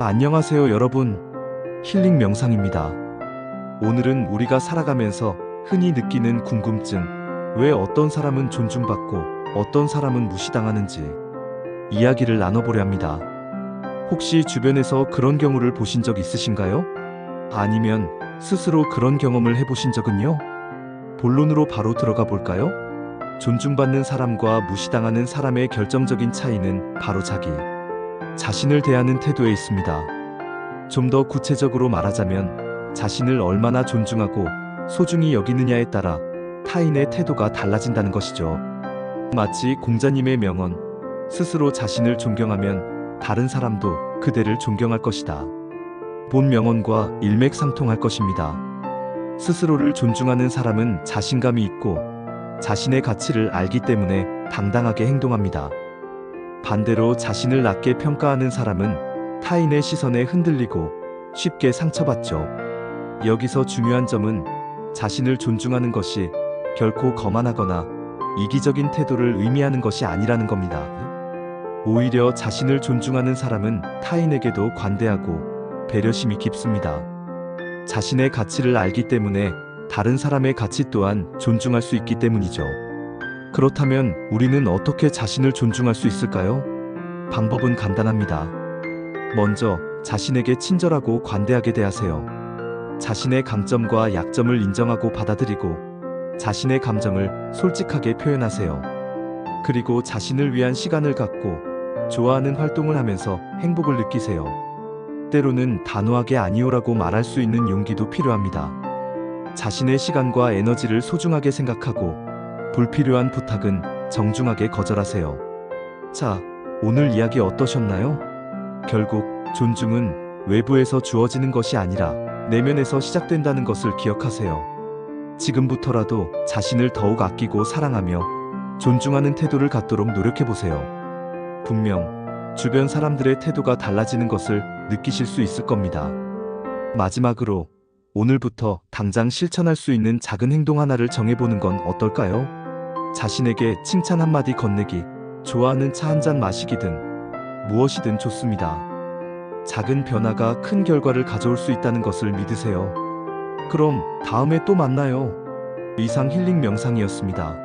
안녕하세요, 여러분. 힐링 명상입니다. 오늘은 우리가 살아가면서 흔히 느끼는 궁금증, 왜 어떤 사람은 존중받고 어떤 사람은 무시당하는지 이야기를 나눠보려 합니다. 혹시 주변에서 그런 경우를 보신 적 있으신가요? 아니면 스스로 그런 경험을 해보신 적은요? 본론으로 바로 들어가 볼까요? 존중받는 사람과 무시당하는 사람의 결정적인 차이는 바로 자기 자신을 대하는 태도에 있습니다. 좀 더 구체적으로 말하자면 자신을 얼마나 존중하고 소중히 여기느냐에 따라 타인의 태도가 달라진다는 것이죠. 마치 공자님의 명언, 스스로 자신을 존경하면 다른 사람도 그대를 존경할 것이다. 본 명언과 일맥상통할 것입니다. 스스로를 존중하는 사람은 자신감이 있고 자신의 가치를 알기 때문에 당당하게 행동합니다. 반대로 자신을 낮게 평가하는 사람은 타인의 시선에 흔들리고 쉽게 상처받죠. 여기서 중요한 점은 자신을 존중하는 것이 결코 거만하거나 이기적인 태도를 의미하는 것이 아니라는 겁니다. 오히려 자신을 존중하는 사람은 타인에게도 관대하고 배려심이 깊습니다. 자신의 가치를 알기 때문에 다른 사람의 가치 또한 존중할 수 있기 때문이죠. 그렇다면 우리는 어떻게 자신을 존중할 수 있을까요? 방법은 간단합니다. 먼저 자신에게 친절하고 관대하게 대하세요. 자신의 강점과 약점을 인정하고 받아들이고 자신의 감정을 솔직하게 표현하세요. 그리고 자신을 위한 시간을 갖고 좋아하는 활동을 하면서 행복을 느끼세요. 때로는 단호하게 아니오라고 말할 수 있는 용기도 필요합니다. 자신의 시간과 에너지를 소중하게 생각하고 불필요한 부탁은 정중하게 거절하세요. 자, 오늘 이야기 어떠셨나요? 결국 존중은 외부에서 주어지는 것이 아니라 내면에서 시작된다는 것을 기억하세요. 지금부터라도 자신을 더욱 아끼고 사랑하며 존중하는 태도를 갖도록 노력해 보세요. 분명 주변 사람들의 태도가 달라지는 것을 느끼실 수 있을 겁니다. 마지막으로 오늘부터 당장 실천할 수 있는 작은 행동 하나를 정해보는 건 어떨까요? 자신에게 칭찬 한마디 건네기, 좋아하는 차 한 잔 마시기든 무엇이든 좋습니다. 작은 변화가 큰 결과를 가져올 수 있다는 것을 믿으세요. 그럼 다음에 또 만나요. 이상 힐링 명상이었습니다.